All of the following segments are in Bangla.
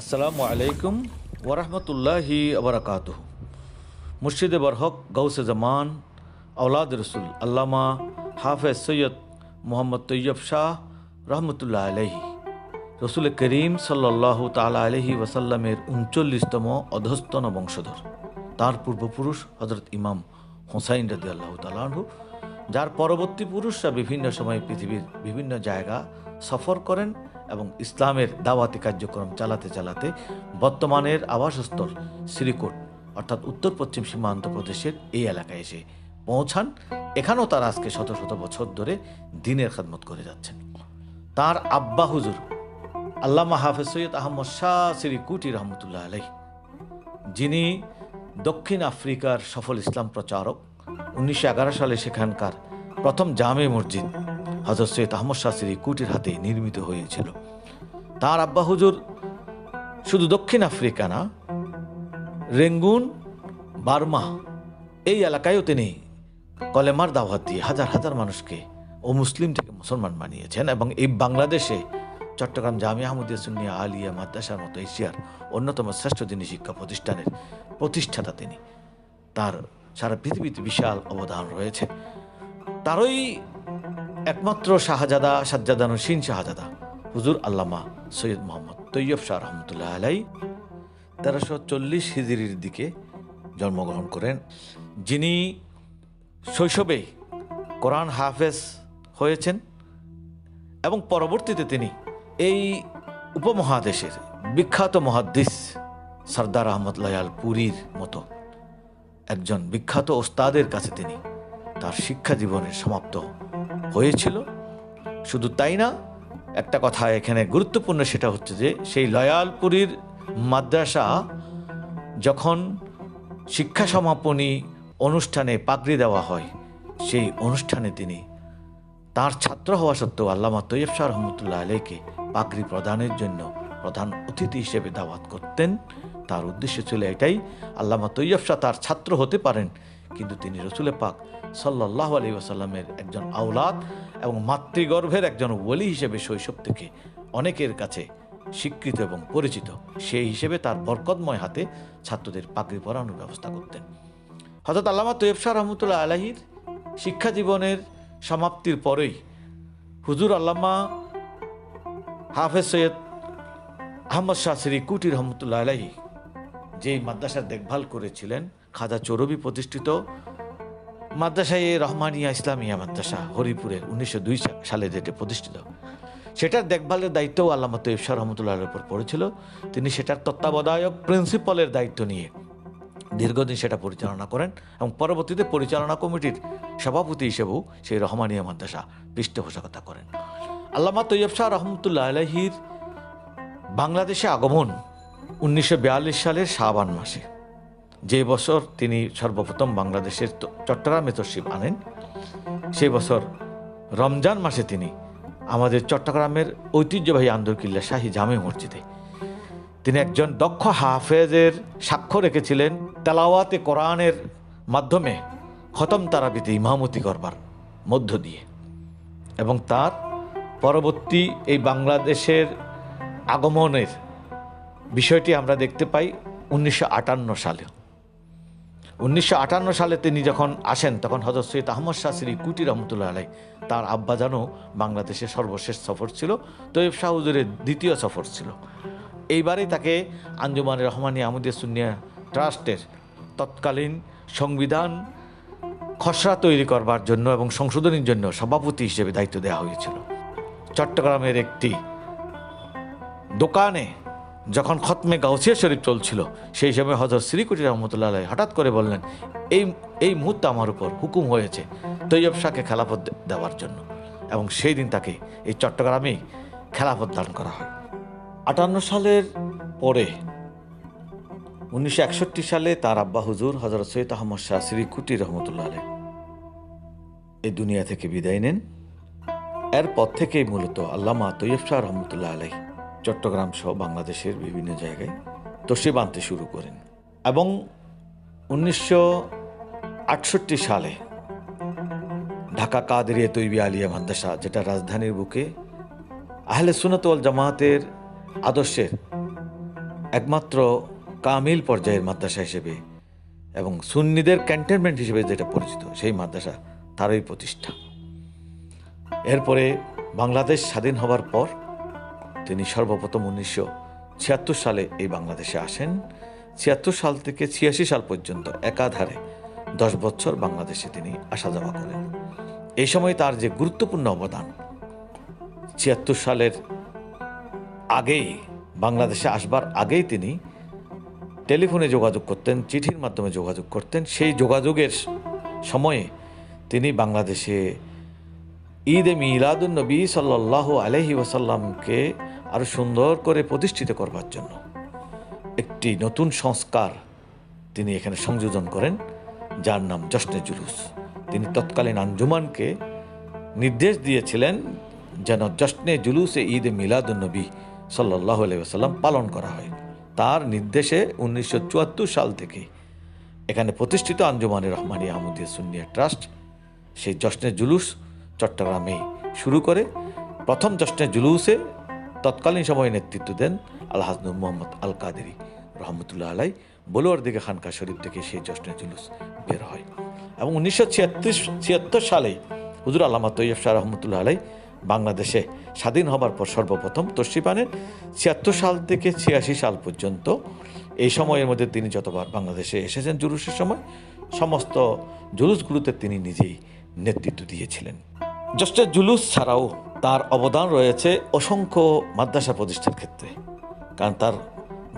আসসালামু আলাইকুম ওরহমতুল্লাহি আবরকাত মুর্শিদ বরহক গৌসে জামান আওলাদ রসুল আল্লামা হাফেজ সৈয়দ মোহাম্মদ তৈয়ব শাহ রহমতুল্লাহ আলহি রসুল করিম সাল্লাহ তালা আলহি ওয়াসাল্লামের উনচল্লিশতম অধস্তন বংশধর। তার পূর্বপুরুষ হজরত ইমাম হোসাইন রদি আল্লাহ তালাহু যার পরবর্তী পুরুষরা বিভিন্ন সময়ে পৃথিবীর বিভিন্ন জায়গা সফর করেন এবং ইসলামের দাওয়াতি কার্যক্রম চালাতে চালাতে বর্তমানের আবাসস্থল শ্রীকোট, অর্থাৎ উত্তর পশ্চিম সীমান্ত প্রদেশের এই এলাকায় এসে পৌঁছান। এখানেও তারা আজকে শত শত বছর ধরে দিনের খাদমত করে যাচ্ছেন। তার আব্বা হুজুর আল্লামা হাফেজ সৈয়দ আহমদ শাহ শ্রী কুটি রহমতুল্লাহ আলাই যিনি দক্ষিণ আফ্রিকার সফল ইসলাম প্রচারক, উনিশশো এগারো সালে সেখানকার প্রথম জামে মসজিদ হজরত সৈয়দ আহমদ শাহ শ্রী কুটির হাতে নির্মিত হয়েছিল। তার আব্বা হুজুর শুধু দক্ষিণ আফ্রিকা না, রেঙ্গুন, বার্মা, এই এলাকায়ও তিনি কলেমার দাওয়াত দিয়ে হাজার হাজার মানুষকে ও মুসলিম থেকে মুসলমান বানিয়েছেন এবং এই বাংলাদেশে চট্টগ্রাম জামিয়া আহমদিয়া সুন্নিয়া আলিয়া মাদ্রাসার মতো এশিয়ার অন্যতম শ্রেষ্ঠ দিনী শিক্ষা প্রতিষ্ঠানের প্রতিষ্ঠাতা তিনি। তার সারা পৃথিবীতে বিশাল অবদান রয়েছে। তারই একমাত্র শাহজাদা সাজ্জাদানু সিন শাহজাদা। হুজুর আল্লামা সৈয়দ মোহাম্মদ তৈয়ব শাহ রহমতুল্লাহ আলাই তেরোশো চল্লিশ হিজড়ির দিকে জন্মগ্রহণ করেন। যিনি শৈশবে কোরআন হাফেজ হয়েছেন এবং পরবর্তীতে তিনি এই উপমহাদেশের বিখ্যাত মহাদ্দিস সর্দার আহমদ লায়াল পুরীর মতো একজন বিখ্যাত ওস্তাদের কাছে তিনি তার শিক্ষা জীবনের সমাপ্ত হয়েছিল। শুধু তাই না, একটা কথা এখানে গুরুত্বপূর্ণ সেটা হচ্ছে যে, সেই লয়ালপুরীর মাদ্রাসা যখন শিক্ষা সমাপনী অনুষ্ঠানে পাগড়ি দেওয়া হয়, সেই অনুষ্ঠানে তিনি তার ছাত্র হওয়া সত্ত্বেও আল্লামা তৈয়ব শাহ রহমতুল্লাহ আলীকে পাগড়ি প্রদানের জন্য প্রধান অতিথি হিসেবে দাওয়াত করতেন। তার উদ্দেশ্য ছিল এটাই, আল্লামা তৈয়ব শাহ তার ছাত্র হতে পারেন কিন্তু তিনি রসুলে পাক সাল্লাহ আলী আসাল্লামের একজন আওলাদ এবং মাতৃগর্ভের একজন ওলি হিসেবে শৈশব থেকে অনেকের কাছে স্বীকৃত এবং পরিচিত। সেই হিসেবে তার বরকতময় হাতে ছাত্রদের পাগড়ি পরানোর ব্যবস্থা করতেন। হজরত আল্লামা শাহ রহমতুল্লাহ আলাহির শিক্ষা জীবনের সমাপ্তির পরেই হুজুর আল্লামা হাফেজ সৈয়দ আহমদ শাহ শ্রী কুটি রহমতুল্লাহ আলাহি যেই মাদ্রাসার দেখভাল করেছিলেন খাজা চৌরবি প্রতিষ্ঠিত মাদ্রাসায় রহমানিয়া ইসলামিয়া মাদ্রাসা হরিপুরের উনিশশো সালে যেটা প্রতিষ্ঠিত। সেটার দেখভালের দায়িত্বও আল্লামা শাহ রহমতুল্লাহের উপর পড়েছিল। তিনি সেটার তত্ত্বাবধায়ক প্রিন্সিপালের দায়িত্ব নিয়ে দীর্ঘদিন সেটা পরিচালনা করেন এবং পরবর্তীতে পরিচালনা কমিটির সভাপতি হিসেবেও সেই রহমানিয়া মাদ্রাসা পৃষ্ঠপোষকতা করেন। আল্লামা তৈয়ব শাহ রহমতুল্লাহ আলহির বাংলাদেশে আগমন উনিশশো বিয়াল্লিশ সালের শাবান মাসে। যে বছর তিনি সর্বপ্রথম বাংলাদেশের চট্টগ্রামে তশরিফ আনেন, সেই বছর রমজান মাসে তিনি আমাদের চট্টগ্রামের ঐতিহ্যবাহী আন্দরকিল্লা শাহী জামে মসজিদে তিনি একজন দক্ষ হাফেজের সাক্ষ্য রেখেছিলেন তেলাওয়াতে কোরআনের মাধ্যমে খতম তারাবিতে ইমামতি করবার মধ্য দিয়ে। এবং তার পরবর্তী এই বাংলাদেশের আগমনের বিষয়টি আমরা দেখতে পাই উনিশশো আটান্ন সালে উনিশশো আটান্ন সালে তিনি যখন আসেন, তখন হজরত সৈয়দ আহমদ শাহ শ্রী কুটি রহমতুল্লাহ আলাই তার আব্বাজানও বাংলাদেশের সর্বশেষ সফর ছিল তৈব শাহ হুজুরের দ্বিতীয় সফর ছিল। এইবারে তাকে আঞ্জুমান রহমানী আহমদিয়া সুনিয়া ট্রাস্টের তৎকালীন সংবিধান খসড়া তৈরি করবার জন্য এবং সংশোধনীর জন্য সভাপতি হিসেবে দায়িত্ব দেওয়া হয়েছিল। চট্টগ্রামের একটি দোকানে যখন খতমে গাউসিয়া শরীফ চলছিল, সেই সময় হজরত শ্রীকুটি রহমতুল্লাহ আলাই হঠাৎ করে বললেন, এই এই মুহূর্তে আমার উপর হুকুম হয়েছে তৈয়ব শাহকে খেলাফত দেওয়ার জন্য। এবং সেই দিন তাকে এই চট্টগ্রামেই খেলাফত দান করা হয়। আটান্ন সালের পরে উনিশশো একষট্টি সালে তার আব্বা হুজুর হজরত সৈয়দ আহমদ শাহ শ্রীকুটি রহমতুল্লাহ আলাই এই দুনিয়া থেকে বিদায় নেন। এরপর থেকেই মূলত আল্লামা তৈয়ব শাহ রহমতুল্লাহ আলাই চট্টগ্রাম সহ বাংলাদেশের বিভিন্ন জায়গায় তসিব আনতে শুরু করেন এবং উনিশশো আটষট্টি সালে ঢাকা কাদেরিয়া তৈবি আলিয়া মাদ্রাসা, যেটা রাজধানীর বুকে আহলে সুনত ওয়াল জামাতের আদর্শের একমাত্র কামিল পর্যায়ের মাদ্রাসা হিসেবে এবং সুন্নিদের ক্যান্টনমেন্ট হিসেবে যেটা পরিচিত, সেই মাদ্রাসা তারই প্রতিষ্ঠা। এরপরে বাংলাদেশ স্বাধীন হবার পর তিনি সর্বপ্রথম উনিশশো ছিয়াত্তর সালে এই বাংলাদেশে আসেন। ছিয়াত্তর সাল থেকে ছিয়াশি সাল পর্যন্ত একাধারে দশ বছর বাংলাদেশে তিনি আসা যাওয়া করেন। এই সময় তার যে গুরুত্বপূর্ণ অবদান, ছিয়াত্তর সালের আগেই বাংলাদেশে আসবার আগেই তিনি টেলিফোনে যোগাযোগ করতেন, চিঠির মাধ্যমে যোগাযোগ করতেন। সেই যোগাযোগের সময়ে তিনি বাংলাদেশে ঈদ এ মিলাদুন নবী সাল্লাহ আলহি ওয়াসাল্লামকে আরও সুন্দর করে প্রতিষ্ঠিত করবার জন্য একটি নতুন সংস্কার তিনি এখানে সংযোজন করেন, যার নাম জশ্নে জুলুস। তিনি তৎকালীন আঞ্জুমানকে নির্দেশ দিয়েছিলেন যেন জশ্নে জুলুসে ঈদ এ মিলাদুন্নবী সাল্লাহ আলাইসাল্লাম পালন করা হয়। তার নির্দেশে উনিশশো চুয়াত্তর সাল থেকে এখানে প্রতিষ্ঠিত আঞ্জুমানে রহমানী আহমদিয়া সুন্নিয়া ট্রাস্ট সেই জশ্নে জুলুস চট্টগ্রামে শুরু করে প্রথম জশ্নে জুলুসে তৎকালীন সময়ে নেতৃত্ব দেন আলহাজ নূর মোহাম্মদ আল কাদেরি রহমতুল্লাহ আলাই। বলুয়ার দিকে খানকা শরীফ থেকে সেই জশ্নে জুলুস বের হয়। এবং উনিশশো ছিয়াত্তর ছিয়াত্তর সালে হুজুর আল্লামা তৈয়ব শাহ রহমতুল্লাহ আলাই বাংলাদেশে স্বাধীন হবার পর সর্বপ্রথম আনেন। ছিয়াত্তর সাল থেকে ছিয়াশি সাল পর্যন্ত এই সময়ের মধ্যে তিনি যতবার বাংলাদেশে এসেছেন জুলুসের সময়, সমস্ত জুলুসগুলোতে তিনি নিজেই নেতৃত্ব দিয়েছিলেন। জস্টের জুলুস ছাড়াও তার অবদান রয়েছে অসংখ্য মাদ্রাসা প্রতিষ্ঠার ক্ষেত্রে। কারণ তার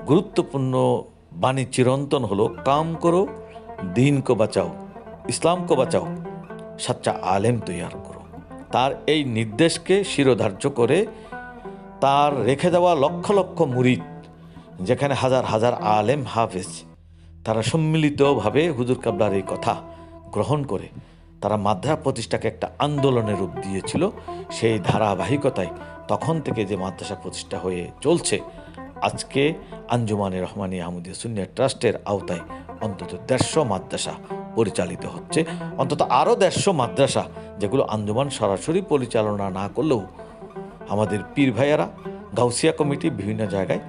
গুরুত্বপূর্ণ বাণী চিরন্তন হলো, কাম করো, দিন কো বাঁচাও, ইসলাম কো বাঁচাও, সাচ্চা আলেম তৈয়ার করো। তার এই নির্দেশকে শিরোধার্য করে তার রেখে দেওয়া লক্ষ লক্ষ মুরিদ, যেখানে হাজার হাজার আলেম হাফেজ, তারা সম্মিলিতভাবে হুজুর কাবলার এই কথা গ্রহণ করে। তারা মাদ্রাসা প্রতিষ্ঠাকে একটা আন্দোলনের রূপ দিয়েছিল। সেই ধারাবাহিকতায় তখন থেকে যে মাদ্রাসা প্রতিষ্ঠা হয়ে চলছে, আজকে আঞ্জুমানে রহমানী আহমদিয়া সুনিয়া ট্রাস্টের আওতায় অন্তত দেড়শো মাদ্রাসা পরিচালিত হচ্ছে। অন্তত আরও দেড়শো মাদ্রাসা, যেগুলো আঞ্জুমান সরাসরি পরিচালনা না করলেও আমাদের পীর ভাইয়ারা গাউসিয়া কমিটি বিভিন্ন জায়গায়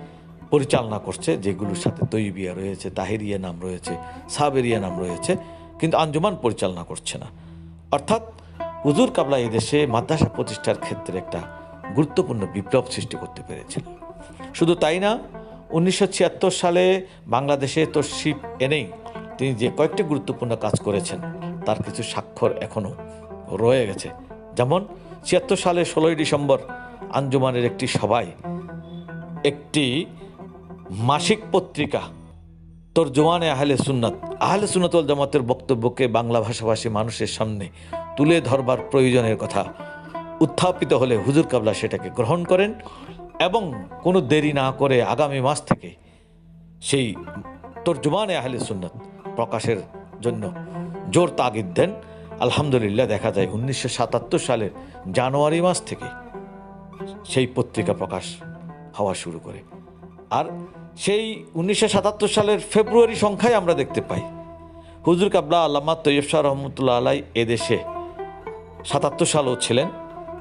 পরিচালনা করছে, যেগুলোর সাথে তৈবিয়া রয়েছে, তাহেরিয়া নাম রয়েছে, সাবেরিয়া নাম রয়েছে, কিন্তু আঞ্জুমান পরিচালনা করছে না। অর্থাৎ হুজুর কাবলা এদেশে মাদ্রাসা প্রতিষ্ঠার ক্ষেত্রে একটা গুরুত্বপূর্ণ বিপ্লব সৃষ্টি করতে পেরেছিল। শুধু তাই না, উনিশশো ছিয়াত্তর সালে বাংলাদেশে তো তশিপ এনেই তিনি যে কয়েকটি গুরুত্বপূর্ণ কাজ করেছেন, তার কিছু স্বাক্ষর এখনও রয়ে গেছে। যেমন, ছিয়াত্তর সালে ষোলোই ডিসেম্বর আঞ্জুমানের একটি সভায় একটি মাসিক পত্রিকা তর্জমানে আহলে সুন্নাত। আহলে সুন্নাতল জামাতের বক্তব্যকে বাংলা ভাষাভাষী মানুষের সামনে তুলে ধরবার প্রয়োজনের কথা উত্থাপিত হলে হুজুর কাবলা সেটাকে গ্রহণ করেন এবং কোনো দেরি না করে আগামী মাস থেকে সেই তর্জমানে আহলে সুন্নাত প্রকাশের জন্য জোর তাগিদ দেন। আলহামদুলিল্লাহ দেখা যায় উনিশশো সাতাত্তর সালের জানুয়ারি মাস থেকে সেই পত্রিকা প্রকাশ হওয়া শুরু করে। আর সেই উনিশশো সাতাত্তর সালের ফেব্রুয়ারি সংখ্যায় আমরা দেখতে পাই। হুজুর কাবলা আল্লামা তৈয়ব শাহ রহমতুল্লাহ আলাই এদেশে সাতাত্তর সালও ছিলেন,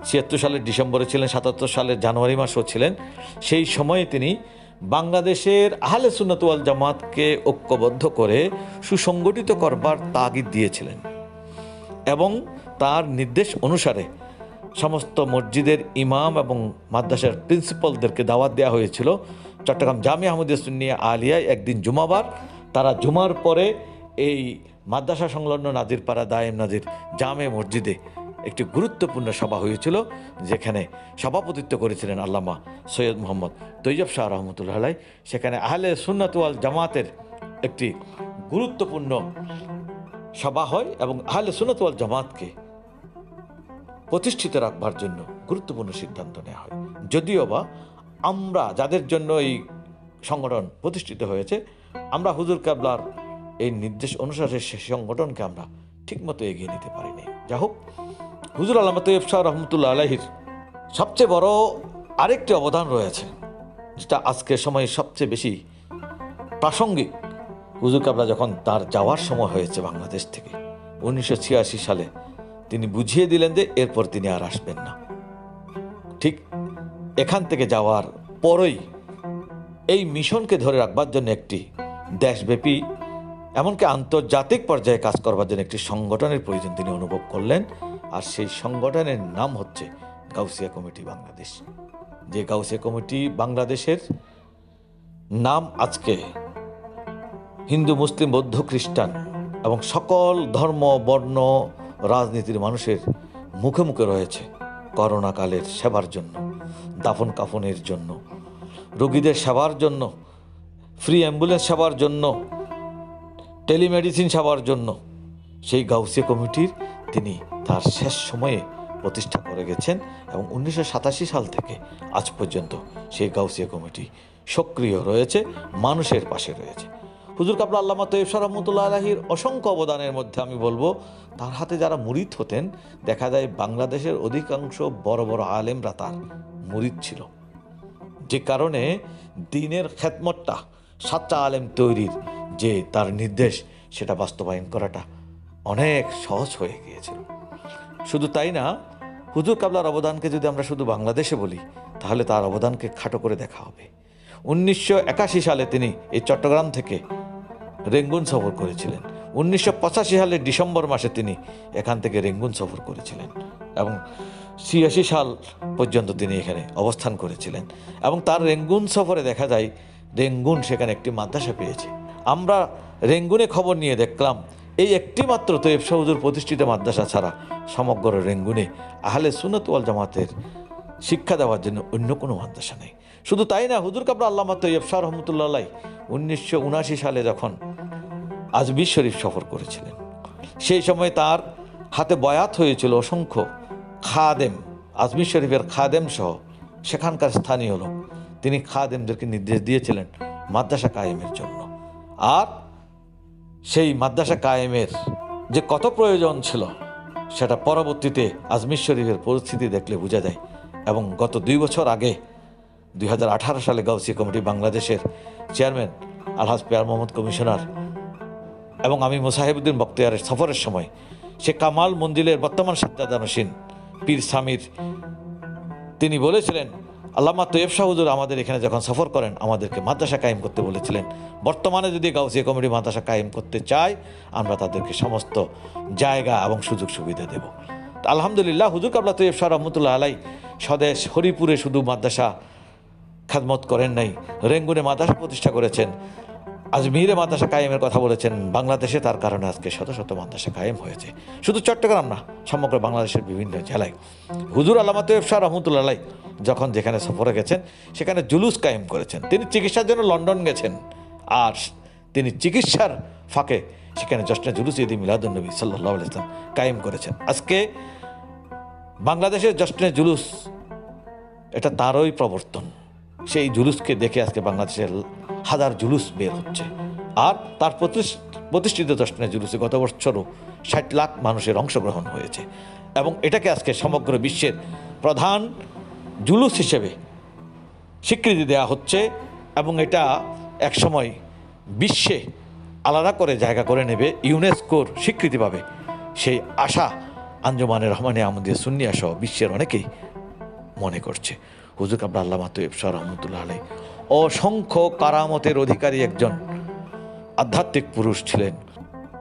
ছিয়াত্তর সালের ডিসেম্বরে ছিলেন, সাতাত্তর সালের জানুয়ারি মাসও ছিলেন। সেই সময়ে তিনি বাংলাদেশের আহলে সুন্নতওয়াল জামাতকে ঐক্যবদ্ধ করে সুসংগঠিত করবার তাগিদ দিয়েছিলেন এবং তার নির্দেশ অনুসারে সমস্ত মসজিদের ইমাম এবং মাদ্রাসার প্রিন্সিপালদেরকে দাওয়াত দেওয়া হয়েছিল চট্টগ্রাম জামি আহমদিয়া সুন্নিয়া আলিয়ায় একদিন জুমাবার, তারা জুমার পরে এই মাদ্রাসা সংলগ্ন নাজিরপাড়া দায়েম নাজির জামে মসজিদে একটি গুরুত্বপূর্ণ সভা হয়েছিল, যেখানে সভাপতিত্ব করেছিলেন আল্লামা সৈয়দ মোহাম্মদ তৈয়ব শাহ রহমতুল্লাহ আলাই সেখানে আহলে সুন্নাতুয়াল জামাতের একটি গুরুত্বপূর্ণ সভা হয় এবং আহলে সুন্নাতুয়াল জামাতকে প্রতিষ্ঠিত রাখবার জন্য গুরুত্বপূর্ণ সিদ্ধান্ত নেওয়া হয়। যদিও বা আমরা যাদের জন্য এই সংগঠন প্রতিষ্ঠিত হয়েছে, আমরা হুজুর কাবলার এই নির্দেশ অনুসারে সে সংগঠনকে আমরা ঠিকমতো এগিয়ে নিতে পারিনি। যা হোক, হুজুর আল্লাহ তৈয়ব শাহ রহমতুল্লাহ আলাহির সবচেয়ে বড় আরেকটি অবদান রয়েছে, যেটা আজকের সময়ে সবচেয়ে বেশি প্রাসঙ্গিক। হুজুর কাবলা যখন তার যাওয়ার সময় হয়েছে বাংলাদেশ থেকে, উনিশশো ছিয়াশি সালে তিনি বুঝিয়ে দিলেন যে এরপর তিনি আর আসবেন না। এখান থেকে যাওয়ার পরই এই মিশনকে ধরে রাখবার জন্য একটি দেশব্যাপী, এমনকি আন্তর্জাতিক পর্যায়ে কাজ করবার জন্য একটি সংগঠনের প্রয়োজন তিনি অনুভব করলেন। আর সেই সংগঠনের নাম হচ্ছে গাউসিয়া কমিটি বাংলাদেশ। যে গাউসিয়া কমিটি বাংলাদেশের নাম আজকে হিন্দু, মুসলিম, বৌদ্ধ, খ্রিস্টান এবং সকল ধর্ম, বর্ণ, রাজনীতির মানুষের মুখে মুখে রয়েছে করোনাকালের সেবার জন্য। দাফন কাফনের জন্য। রোগীদের সেবার জন্য ফ্রি অ্যাম্বুলেন্স সেবার জন্য টেলিমেডিসিন সেবার জন্য। সেই গাউসিয়া কমিটির তিনি তার শেষ সময়ে প্রতিষ্ঠা করে গেছেন এবং উনিশশো সাতাশি সাল থেকে আজ পর্যন্ত সেই গাউসিয়া কমিটি সক্রিয় রয়েছে, মানুষের পাশে রয়েছে। হুজুর কাবলা আল্লামা তৈব রহমতুল্লাহ আলহির অসংখ্য অবদানের মধ্যে আমি বলব, তার হাতে যারা মুরিদ হতেন, দেখা যায় বাংলাদেশের অধিকাংশ বড় বড় আলেমরা তার মুরিদ ছিল। যে কারণে দিনের খেদমতটা সাচ্চা আলেম তৈরির যে তার নির্দেশ, সেটা বাস্তবায়ন করাটা অনেক সহজ হয়ে গিয়েছিল। শুধু তাই না, হুজুর কাবলার অবদানকে যদি আমরা শুধু বাংলাদেশে বলি, তাহলে তার অবদানকে খাটো করে দেখা হবে। উনিশশো একাশি সালে তিনি এই চট্টগ্রাম থেকে রেঙ্গুন সফর করেছিলেন। উনিশশো পঁচাশি সালের ডিসেম্বর মাসে তিনি এখান থেকে রেঙ্গুন সফর করেছিলেন এবং ছিয়াশি সাল পর্যন্ত তিনি এখানে অবস্থান করেছিলেন। এবং তার রেঙ্গুন সফরে দেখা যায়, রেঙ্গুন সেখানে একটি মাদ্রাসা পেয়েছে। আমরা রেঙ্গুনে খবর নিয়ে দেখলাম, এই একটি মাত্র তৈব সহুজুর প্রতিষ্ঠিত মাদ্রাসা ছাড়া সমগ্র রেঙ্গুনে আহলে সুনত ওয়াল জামাতের শিক্ষা দেওয়ার জন্য অন্য কোনো মাদ্রাসা নেই। শুধু তাই না, হুজুর কাবরা আল্লামা তৈয়ব শাহ রহমতুল্লাহ উনিশশো উনাশি সালে যখন আজমির শরীফ সফর করেছিলেন, সেই সময় তার হাতে বয়াত হয়েছিল অসংখ্য খাদেম, আজমির শরীফের খাদেম সহ সেখানকার স্থানীয় লোক। তিনি খাদেমদেরকে নির্দেশ দিয়েছিলেন মাদ্রাসা কায়েমের জন্য। আর সেই মাদ্রাসা কায়েমের যে কত প্রয়োজন ছিল, সেটা পরবর্তীতে আজমির শরীফের পরিস্থিতি দেখলে বোঝা যায় এবং গত দুই বছর আগে দুই হাজার আঠারো সালে গাউসি কমিটি বাংলাদেশের চেয়ারম্যান আলহাজ পেয়ার মোহাম্মদ কমিশনার এবং আমি মোসাহেবুদ্দিন বক্তিয়ারের সফরের সময় সে কামাল মন্দিরের বর্তমান সাজ্জাদানসীন পীর স্বামীর তিনি বলেছিলেন, আল্লামা তৈব শাহুজুর আমাদের এখানে যখন সফর করেন, আমাদেরকে মাদ্রাসা কায়েম করতে বলেছিলেন। বর্তমানে যদি গাউসিয়া কমিটি মাদ্রাসা কায়েম করতে চায়, আমরা তাদেরকে সমস্ত জায়গা এবং সুযোগ সুবিধা দেব। আলহামদুলিল্লাহ, হুজুর কাবলা তৈব শাহ রহমতুল্লাহ আলাই স্বদেশ হরিপুরে শুধু মাদ্রাসা খাদমত করেন নাই, রেঙ্গুনে মাদ্রাসা প্রতিষ্ঠা করেছেন। আজমিরে মাদ্রাসা কায়েমের কথা বলেছেন। বাংলাদেশে তার কারণে আজকে শত শত মাদ্রাসা কায়েম হয়েছে। শুধু চট্টগ্রাম না, সমগ্র বাংলাদেশের বিভিন্ন জেলায়। হুজুর আল্লামা তৈব শাহ রহমতুল্লাহ যখন যেখানে সফরে গেছেন, সেখানে জুলুস কায়েম করেছেন। তিনি চিকিৎসার জন্য লন্ডন গেছেন। আর তিনি চিকিৎসার ফাঁকে সেখানে জশ্নে জুলুস ইদি মিলাদুলনবী সাল্লাহ ইসলাম কায়েম করেছেন। আজকে বাংলাদেশের জশ্নে জুলুস, এটা তারই প্রবর্তন। সেই জুলুসকে দেখে আজকে বাংলাদেশের হাজার জুলুস বের হচ্ছে। আর তার প্রতিষ্ঠিত দর্শনের জুলুসে গত বছরও ষাট লাখ মানুষের অংশগ্রহণ হয়েছে। এবং এটাকে আজকে সমগ্র বিশ্বের প্রধান জুলুস হিসেবে স্বীকৃতি দেওয়া হচ্ছে এবং এটা একসময় বিশ্বে আলাদা করে জায়গা করে নেবে, ইউনেস্কোর স্বীকৃতি পাবে। সেই আশা আঞ্জুমানের রহমানে আমাদের সুন্নিয়া সহ বিশ্বের অনেকেই মনে করছে। হুজুর কাবরা আল্লামা তৈব শাহ রহমতুল্লাহ আলাই অসংখ্য কারামতের অধিকারী একজন আধ্যাত্মিক পুরুষ ছিলেন।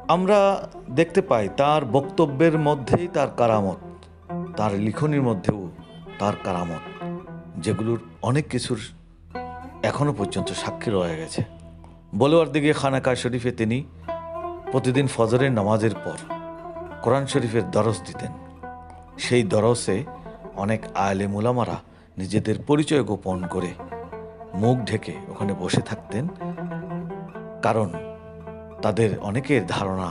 আমরা দেখতে পাই তার বক্তব্যের মধ্যেই তার কারামত, তার লিখনির মধ্যেও তার কারামত, যেগুলোর অনেক কিছুর এখনও পর্যন্ত সাক্ষী রয়ে গেছে। বলোয়ার দিকে খানাকা শরীফে তিনি প্রতিদিন ফজরের নামাজের পর কোরআন শরীফের দরস দিতেন। সেই দরসে অনেক আলেম উলামারা নিজেদের পরিচয় গোপন করে মুখ ঢেকে ওখানে বসে থাকতেন, কারণ তাদের অনেকের ধারণা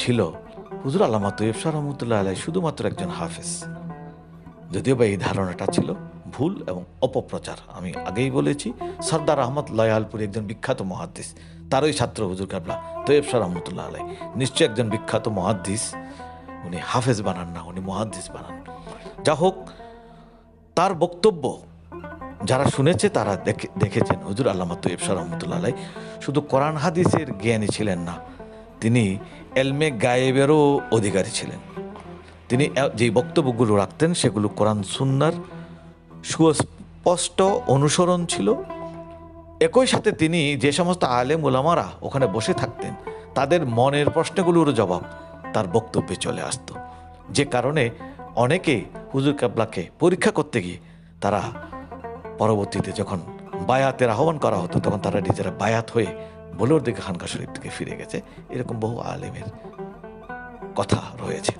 ছিল, হুজুর তৈব শাহ রহমতুল্লাহ আলাই শুধুমাত্র একজন হাফেজ। যদিও বা এই ধারণাটা ছিল ভুল এবং অপপ্রচার। আমি আগেই বলেছি, সর্দার আহমদ লয়ালপুর একজন বিখ্যাত মহাদ্দিস, তারই ছাত্র হুজুর কাবলা তৈব রহমতুল্লাহ আলাই নিশ্চয় একজন বিখ্যাত মহাদ্দিস, উনি হাফেজ বানান না, উনি মহাদ্দিস বানান। যা হোক তার বক্তব্য যারা শুনেছে তারা দেখে, দেখেছেন। হুজুর আল্লামা তৈব শাহ রহমতুল্লাহ শুধু কোরআন হাদিসের জ্ঞানী ছিলেন না, তিনি এলমে গায়েবেরও অধিকারী ছিলেন। তিনি যেই বক্তব্যগুলো রাখতেন সেগুলো কোরআন সুন্নার সুস্পষ্ট অনুসরণ ছিল। একই সাথে তিনি যে সমস্ত আলেম ওলামারা ওখানে বসে থাকতেন, তাদের মনের প্রশ্নগুলোর জবাব তার বক্তব্যে চলে আসতো। যে কারণে অনেকে হুজুর কাবলাকে পরীক্ষা করতে গিয়ে তারা পরবর্তীতে যখন বায়াতের আহ্বান করা হতো, তখন তারা নিজেরা বায়াত হয়ে বলোর দিকে খানকা শরীফ থেকে ফিরে গেছে। এরকম বহু আলেমের কথা রয়েছে।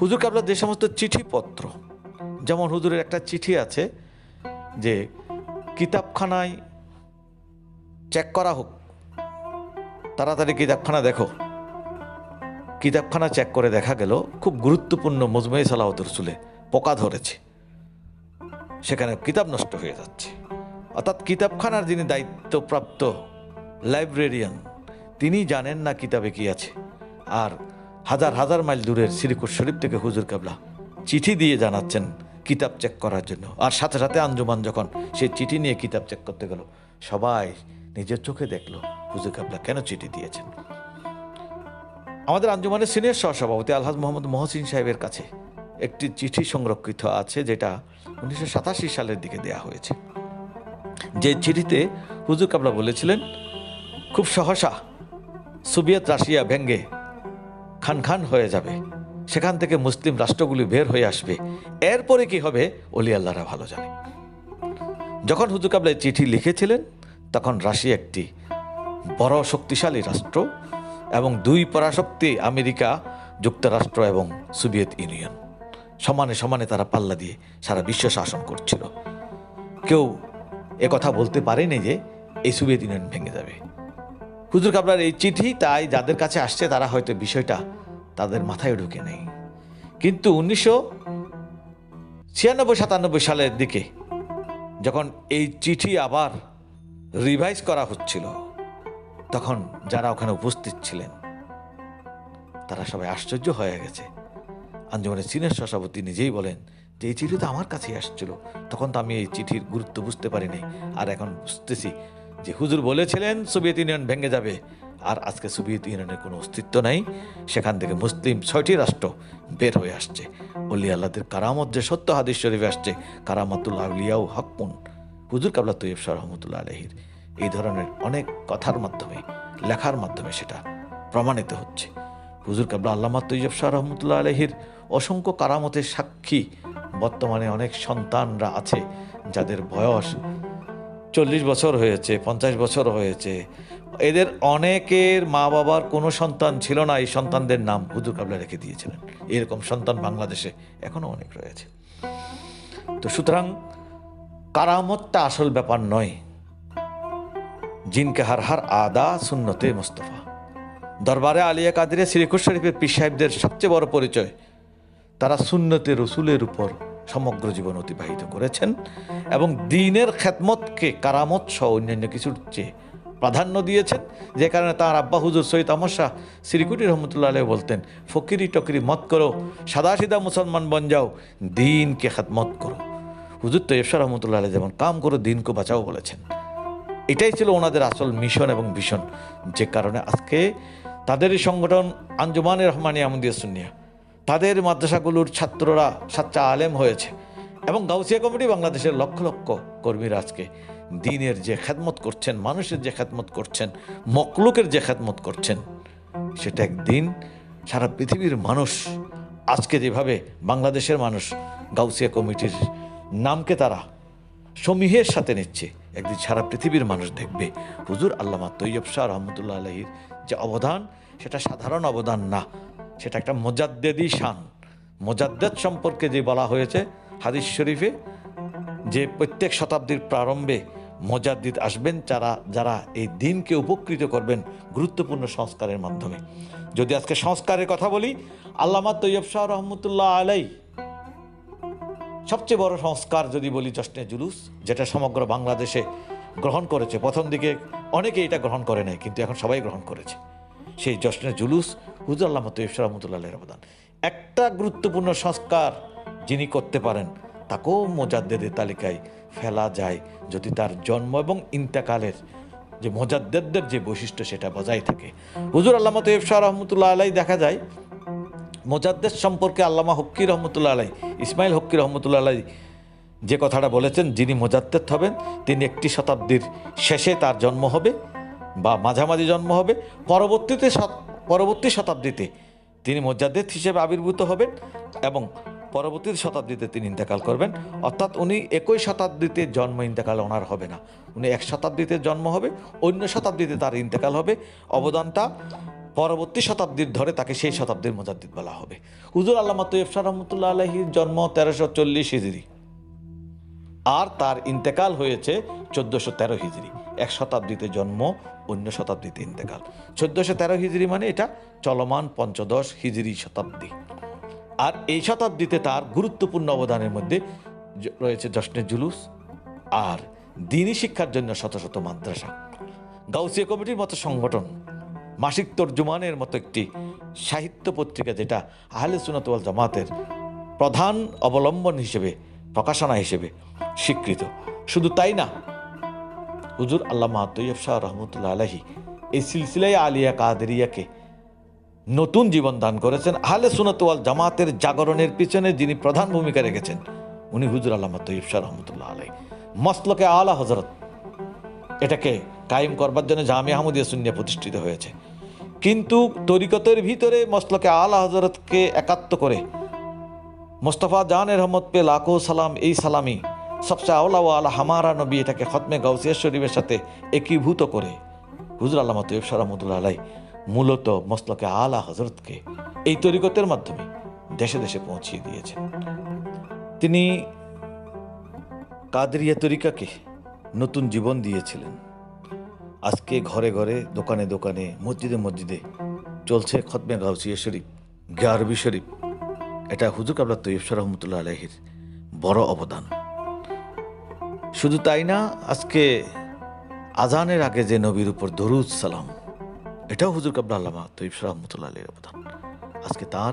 হুজুর কাবলার যে সমস্ত চিঠিপত্র, যেমন হুজুরের একটা চিঠি আছে যে, কিতাবখানায় চেক করা হোক, তাড়াতাড়ি কিতাবখানা দেখো। কিতাবখানা চেক করে দেখা গেল, খুব গুরুত্বপূর্ণ মজমুই সালাহত চুলে পোকা ধরেছে। সেখানে কিতাব নষ্ট হয়ে যাচ্ছে। অর্থাৎ কিতাবখানার যিনি দায়িত্বপ্রাপ্ত লাইব্রেরিয়ান, তিনি জানেন না কিতাবে কি আছে। আর হাজার হাজার মাইল দূরের সিরিকুর শরীফ থেকে হুজুর কাবলা চিঠি দিয়ে জানাচ্ছেন কিতাব চেক করার জন্য। আর সাথে সাথে আঞ্জুমান যখন সেই চিঠি নিয়ে কিতাব চেক করতে গেল, সবাই নিজের চোখে দেখল হুজুর কাবলা কেন চিঠি দিয়েছেন। আমাদের আঞ্জুমানের সিনিয়র সহসভাপতি আলহাজ মোহাম্মদ মহসিন সাহেবের কাছে একটি চিঠি সংরক্ষিত আছে, যেটা উনিশশো সাতাশি সালের দিকে দেয়া হয়েছে। যে চিঠিতে হুজুর কাবলা বলেছিলেন, খুব সহসা সোভিয়েত রাশিয়া ভেঙ্গে খান খান হয়ে যাবে। সেখান থেকে মুসলিম রাষ্ট্রগুলি বের হয়ে আসবে। এরপরে কি হবে? অলি আল্লাহরা ভালো জানে। যখন হুজুর কাবলা চিঠি লিখেছিলেন, তখন রাশিয়া একটি বড় শক্তিশালী রাষ্ট্র এবং দুই পরাশক্তি আমেরিকা, যুক্তরাষ্ট্র এবং সোভিয়েত ইউনিয়ন। সমানে সমানে তারা পাল্লা দিয়ে সারা বিশ্ব শাসন করছিল। কেউ কথা বলতে পারেনি যে এই সোভিয়েত ইউনিয়ন ভেঙে যাবে। হুজুর কাবলার এই চিঠি তাই যাদের কাছে আসছে তারা হয়তো বিষয়টা তাদের মাথায় ঢুকে নেই। কিন্তু উনিশশো ছিয়ানব্বই, সাতানব্বই সালের দিকে যখন এই চিঠি আবার রিভাইজ করা হচ্ছিল, তখন যারা ওখানে উপস্থিত ছিলেন, তারা সবাই আশ্চর্য হয়ে গেছে। আঞ্জুমানের চীনের সভাপতি নিজেই বলেন যে এই চিঠি তো আমার কাছেই আসছিল। তখন তো আমি এই চিঠির গুরুত্ব বুঝতে পারিনি। আর এখন বুঝতেছি যে হুজুর বলেছিলেন সোভিয়েত ইউনিয়ন ভেঙে যাবে। আর আজকে সোভিয়েত ইউনিয়নের কোনো অস্তিত্ব নাই। সেখান থেকে মুসলিম ছয়টি রাষ্ট্র বের হয়ে আসছে। অলি আল্লাহদের কারামত যে সত্য হাদিস শরীফে আসছে কারামতুল্লাহ আউলিয়াও হকমুন হুজুর কাবলা তৈয়ব শাহ আলহির এই ধরনের অনেক কথার মাধ্যমে, লেখার মাধ্যমে সেটা প্রমাণিত হচ্ছে। হুজুর কাবলা আল্লামা তৈয়ব শাহ রহমতুল্লাহ আলহির অসংখ্য কারামতের সাক্ষী। বর্তমানে অনেক সন্তানরা আছে যাদের বয়স চল্লিশ বছর হয়েছে, পঞ্চাশ বছর হয়েছে। এদের অনেকের মা বাবার কোনো সন্তান ছিল না, এই সন্তানদের নাম হুজুর কাবলা রেখে দিয়েছিলেন। এরকম সন্তান বাংলাদেশে এখনও অনেক রয়েছে। তো সুতরাং কারামতটা আসল ব্যাপার নয়। জিনকে হার হার আদা সুন্নতে মোস্তফা। দরবারে আলিয়া কাদিরে শ্রীকুর শরীফের পীর সাহেবদের সবচেয়ে বড় পরিচয়। তারা সুন্নতে রসুলের উপর সমগ্র জীবন অতিবাহিত করেছেন এবং দিনের খ্যাতমতকে কারামত সহ অন্যান্য কিছুর চেয়ে প্রাধান্য দিয়েছেন। যে কারণে তাঁর আব্বা হুজুর সৈয়দ আমর শাহ শ্রীকুটি রহমতুল্লাহ আলহ বলতেন, ফকিরি টকিরি মত করো সাদা সিদা মুসলমান বন যাও, দিনকে খ্যাতমত করো। হুজুর তো এফসা রহমতুল্লাহ আলহ যেমন কাম করো, দিনকে বাঁচাও বলেছেন। এটাই ছিল ওনাদের আসল মিশন এবং ভীষণ যে কারণে আজকে তাদেরই সংগঠন আঞ্জুমানের রহমানি আমদিয়া সুনিয়া তাদের মাদ্রাসাগুলোর ছাত্ররা সাচ্চা আলেম হয়েছে এবং গাউসিয়া কমিটি বাংলাদেশের লক্ষ লক্ষ কর্মীরা আজকে দিনের যে খ্যাতমত করছেন, মানুষের যে খ্যাতমত করছেন মকলুকের যে খ্যাতমত করছেন, সেটা একদিন সারা পৃথিবীর মানুষ আজকে যেভাবে বাংলাদেশের মানুষ গাউসিয়া কমিটির নামকে তারা সমীহের সাথে নিচ্ছে একদিন সারা পৃথিবীর মানুষ দেখবে। হুজুর আল্লামা তৈয়ব শাহ রহমতুল্লাহ আলহির যে অবদান, সেটা সাধারণ অবদান না। সেটা একটা মোজাদ্দেদি শান। মোজাদ্দেদ সম্পর্কে যে বলা হয়েছে হাদিস শরীফে, যে প্রত্যেক শতাব্দীর প্রারম্ভে মোজাদ্দিদ আসবেন, যারা যারা এই দিনকে উপকৃত করবেন গুরুত্বপূর্ণ সংস্কারের মাধ্যমে। যদি আজকে সংস্কারের কথা বলি, আল্লামা তৈয়ব শাহ রহমতুল্লাহ আলাই সবচেয়ে বড় সংস্কার যদি বলি জশ্নে জুলুস, যেটা সমগ্র বাংলাদেশে গ্রহণ করেছে। প্রথম দিকে অনেকে এটা গ্রহণ করে নাই, কিন্তু এখন সবাই গ্রহণ করেছে। সেই জশ্নে জুলুস, হুজুর আল্লাহ তৈফ রহমতুল্লাহের অবদান একটা গুরুত্বপূর্ণ সংস্কার যিনি করতে পারেন, তাকেও মোজাদ্দেদের তালিকায় ফেলা যায়, যদি তার জন্ম এবং ইন্তেকালের যে মোজাদ্দেদের যে বৈশিষ্ট্য সেটা বজায় থাকে। হুজুর আল্লাহ তৈফ শাহ রহমতুল্লাহ আলাই দেখা যায় মোজাদ্দেদ সম্পর্কে আল্লামা হক্কি রহমতুল্লাহ আলাই ইসমাইল হক্কি রহমতুল্লাহ আলাই যে কথাটা বলেছেন, যিনি মোজাদ্দেদ হবেন, তিনি একটি শতাব্দীর শেষে তার জন্ম হবে বা মাঝামাঝি জন্ম হবে। পরবর্তীতে পরবর্তী শতাব্দীতে তিনি মোজাদ্দেদ হিসেবে আবির্ভূত হবেন এবং পরবর্তী শতাব্দীতে তিনি ইন্তেকাল করবেন। অর্থাৎ উনি একই শতাব্দীতে জন্ম ইন্তেকাল ওনার হবে না। উনি এক শতাব্দীতে জন্ম হবে, অন্য শতাব্দীতে তার ইন্তেকাল হবে। অবদানটা পরবর্তী শতাব্দীর ধরে তাকে সেই শতাব্দীর মোজাদ্দিদ বলা হবে। হুজুর আল্লামা তৈয়ব শাহ রহমতুল্লাহ আলহির জন্ম তেরোশো চল্লিশ হিজড়ি আর তার ইন্তেকাল হয়েছে চোদ্দোশো তেরো হিজড়ি এক শতাব্দীতে জন্ম, অন্য শতাব্দীতে ইন্তেকাল। চোদ্দোশো তেরো হিজড়ি মানে এটা চলমান পঞ্চদশ হিজড়ি শতাব্দী। আর এই শতাব্দীতে তার গুরুত্বপূর্ণ অবদানের মধ্যে রয়েছে জশ্নের জুলুস আর দিনী শিক্ষার জন্য শত শত মাদ্রাসা। গাউসিয়া কমিটির মতো সংগঠন মাসিক তর্জুমানের মতো একটি সাহিত্য পত্রিকা যেটা আহলে সুনাত ওয়াল জামাতের প্রধান অবলম্বন হিসেবে, প্রকাশনা হিসেবে স্বীকৃত। শুধু তাই না, হুজুর আল্লামা তৈয়ব শাহ রহমতুল্লাহ আলহী এই সিলসিলায় আলিয়া কাদেরিয়াকে নতুন জীবন দান করেছেন। আহলে সুনাতওয়াল জামাতের জাগরণের পিছনে যিনি প্রধান ভূমিকা রেখেছেন, উনি হুজুর আল্লামা তৈয়ব শাহ রহমতুল্লাহ আলাই মসলকে আলা হজরত এটাকে কায়েম করবার জন্য জামিয়া আহমদিয়া সুন্নিয়া প্রতিষ্ঠিত হয়েছে। কিন্তু তরিকতের ভিতরে মসলকে আলা হজরতকে একাত্ম করে। মোস্তফা জানের রহমত পে লাখো সালাম, এই সালামি সবচেয়ে আওলা ও আলা হামারা নবী এটাকে খতমে গাউসিয়া শরীফের সাথে একীভূত করে। হুজুর তৈব শাহ আলাই মূলত মসলকে আলা হজরতকে এই তরিকতের মাধ্যমে দেশে দেশে পৌঁছিয়ে দিয়েছেন। তিনি কাদরিয়া তরিকাকে নতুন জীবন দিয়েছিলেন। আজকে ঘরে ঘরে, দোকানে দোকানে, মসজিদে মসজিদে চলছে খতমে গাউসিয়া শরীফ, গিয়ারবি শরীফ। এটা হুজুর কাবলা তৈব রহমতুল্লাহ আলহির বড় অবদান। শুধু তাই না, আজকে আজানের আগে যে নবীর উপর দরুদ সালাম, এটাও হুজুর কাবলা আল্লামা তৈব রহমতুল্লাহ আলহির অবদান। আজকে তার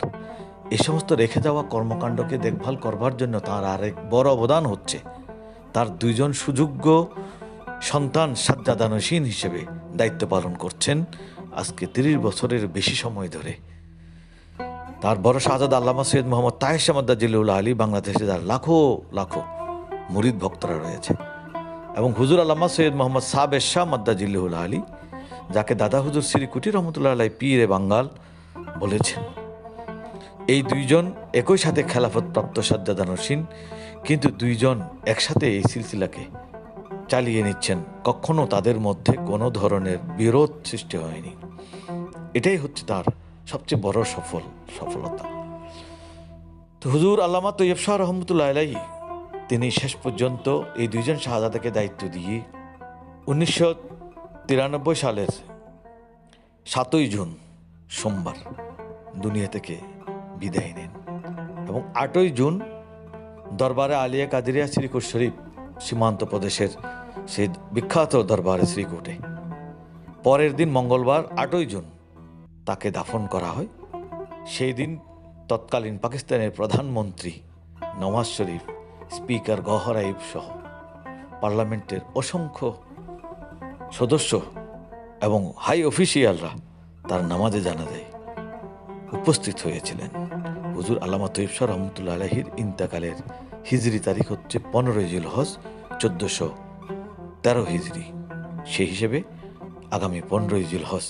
এ সমস্ত রেখে যাওয়া কর্মকাণ্ডকে দেখভাল করবার জন্য তার আরেক বড় অবদান হচ্ছে। তার দুইজন সুযোগ্য সন্তান সাজ্জাদানসীন হিসেবে দায়িত্ব পালন করছেন আজকে তিরিশ বছরের বেশি সময় ধরে। তার বড় শাহজাদ আল্লামা সৈয়দ মোহাম্মদ তাহের সামদ্দা জিল্লুল আলী বাংলাদেশে তার লাখো লাখো মুরিদ ভক্তরা রয়েছে। এবং হুজুর আল্লামা সৈয়দ মোহাম্মদ সাবের শাহ মাদ্দা জিল্লুল আলী, যাকে দাদা হুজুর শ্রী কুটি রহমতুল্লাহ আলাই পীরে বাঙ্গাল বলেছেন। এই দুইজন একই সাথে খেলাফত প্রাপ্ত সাজ্জাদানসীন কিন্তু দুইজন একসাথে এই সিলসিলাকে চালিয়ে নিচ্ছেন, কখনো তাদের মধ্যে কোনো ধরনের বিরোধ সৃষ্টি হয়নি। এটাই হচ্ছে তার সবচেয়ে বড় সফল, সফলতা। তো হুজুর আল্লামা তৈয়ব শাহ রহমতুল্লাহ আলাই তিনি শেষ পর্যন্ত এই দুইজন শাহজাদাকে দায়িত্ব দিয়ে উনিশশো তিরানব্বই সালের সাতই জুন সোমবার দুনিয়া থেকে বিদায় নেন এবং আটই জুন দরবারে আলিয়া কাদিরিয়া শ্রীকুট শরীফ সীমান্ত প্রদেশের সেই বিখ্যাত দরবারে শ্রীকোটে। পরের দিন মঙ্গলবার আটই জুন তাকে দাফন করা হয়। সেই দিন তৎকালীন পাকিস্তানের প্রধানমন্ত্রী নওয়াজ শরীফ, স্পিকার গহর সহ পার্লামেন্টের অসংখ্য সদস্য এবং হাই অফিসিয়ালরা তার নামাজে জানা যায় উপস্থিত হয়েছিলেন হুজুর আল্লামা তৈব শাহ রহমতুল্লাহ আলহির ইন্তাকালের হিজরি তারিখ হচ্ছে পনেরোই জুল হজ চোদ্দশো তেরো হিজরি। সেই হিসেবে আগামী পনেরোই জুল হজ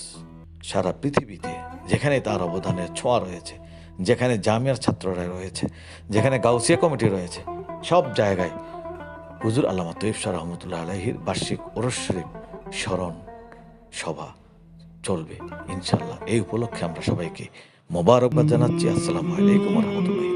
সারা পৃথিবীতে যেখানে তার অবদানের ছোঁয়া রয়েছে, যেখানে জামিয়ার ছাত্ররা রয়েছে, যেখানে গাউসিয়া কমিটি রয়েছে, সব জায়গায় হুজুর আল্লামা তৈব রহমতুল্লাহ আলহির বার্ষিক ওরস স্মরণ সভা চলবে। ইনশাল্লাহ এই উপলক্ষে আমরা সবাইকে মোবারকবাদ জানাচ্ছি। আসসালামু আলাইকুম রহমতুল্লাহ।